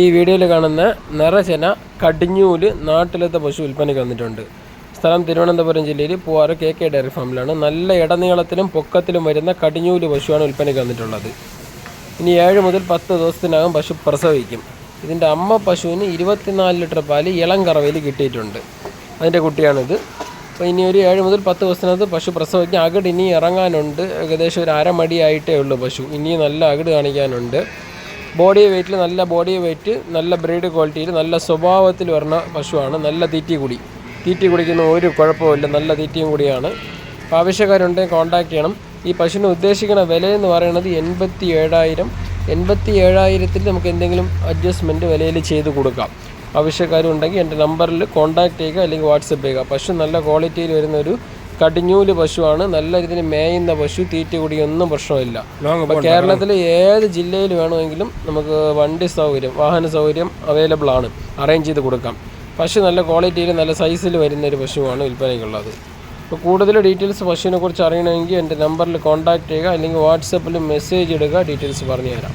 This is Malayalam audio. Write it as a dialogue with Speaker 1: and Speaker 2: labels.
Speaker 1: ഈ വീഡിയോയിൽ കാണുന്ന നിറചന കടിഞ്ഞൂൽ നാട്ടിലത്തെ പശു വിൽപ്പനയ്ക്ക് വന്നിട്ടുണ്ട്. സ്ഥലം തിരുവനന്തപുരം ജില്ലയിൽ പൂവാറ് കെ കെ ഡയറി ഫാമിലാണ്. നല്ല ഇടനീളത്തിലും പൊക്കത്തിലും വരുന്ന കടിഞ്ഞൂൽ പശുവാണ് വിൽപ്പനയ്ക്ക് വന്നിട്ടുള്ളത്. ഇനി ഏഴ് മുതൽ പത്ത് ദിവസത്തിനകം പശു പ്രസവിക്കും. ഇതിന്റെ അമ്മ പശുവിന് ഇരുപത്തിനാല് ലിറ്റർ പാൽ ഇളം കറവയിൽ കിട്ടിയിട്ടുണ്ട്. അതിന്റെ കുട്ടിയാണിത്. അപ്പോൾ ഇനി ഒരു ഏഴ് മുതൽ പത്ത് ദിവസത്തിനകത്ത് പശു പ്രസവിക്കും അകിട് ഇനി ഇറങ്ങാനുണ്ട്. ഏകദേശം ഒരു അരമടിയായിട്ടേ ഉള്ളൂ പശു. ഇനി നല്ല അകിട് കാണിക്കാനുണ്ട്. ബോഡി വെയിറ്റിൽ നല്ല ബോഡി വെയിറ്റ് നല്ല ബ്രീഡ് ക്വാളിറ്റിയിൽ നല്ല സ്വഭാവത്തിൽ വരുന്ന പശുവാണ്. നല്ല തീറ്റി കുടി. തീറ്റി കുടിക്കുന്ന ഒരു കുഴപ്പമില്ല നല്ല തീറ്റിയും കൂടിയാണ്. ആവശ്യക്കാരുണ്ടെങ്കിൽ കോൺടാക്ട് ചെയ്യണം. ഈ പശുവിന് ഉദ്ദേശിക്കുന്ന വില എന്ന് പറയുന്നത് എൺപത്തി ഏഴായിരം എൺപത്തി ഏഴായിരത്തിൽ നമുക്ക് എന്തെങ്കിലും അഡ്ജസ്റ്റ്മെന്റ് വിലയിൽ ചെയ്ത് കൊടുക്കാം. ആവശ്യക്കാരുണ്ടെങ്കിൽ എന്റെ നമ്പറിൽ കോൺടാക്ട് ചെയ്യുക അല്ലെങ്കിൽ വാട്സപ്പ് ചെയ്യുക. പശു നല്ല ക്വാളിറ്റിയിൽ വരുന്ന ഒരു കടിഞ്ഞൂൽ പശുവാണ്. നല്ല രീതിയിൽ മേയുന്ന പശു തീറ്റ കുടിയൊന്നും പ്രശ്നമില്ല. അപ്പോൾ കേരളത്തിൽ ഏത് ജില്ലയിൽ വേണമെങ്കിലും നമുക്ക് വണ്ടി സൗകര്യം വാഹന സൗകര്യം അവൈലബിൾ ആണ്. അറേഞ്ച് ചെയ്ത് കൊടുക്കാം. പശു നല്ല ക്വാളിറ്റിയിൽ നല്ല സൈസിൽ വരുന്ന ഒരു പശുവാണ് വിൽപ്പനയ്ക്കുള്ളത്. അപ്പോൾ കൂടുതൽ ഡീറ്റെയിൽസ് പശുവിനെ കുറിച്ച് അറിയണമെങ്കിൽ എന്റെ നമ്പറിൽ കോൺടാക്റ്റ് ചെയ്യുക അല്ലെങ്കിൽ വാട്സപ്പിൽ മെസ്സേജ് ഇടുക ഡീറ്റെയിൽസ് പറഞ്ഞു തരാം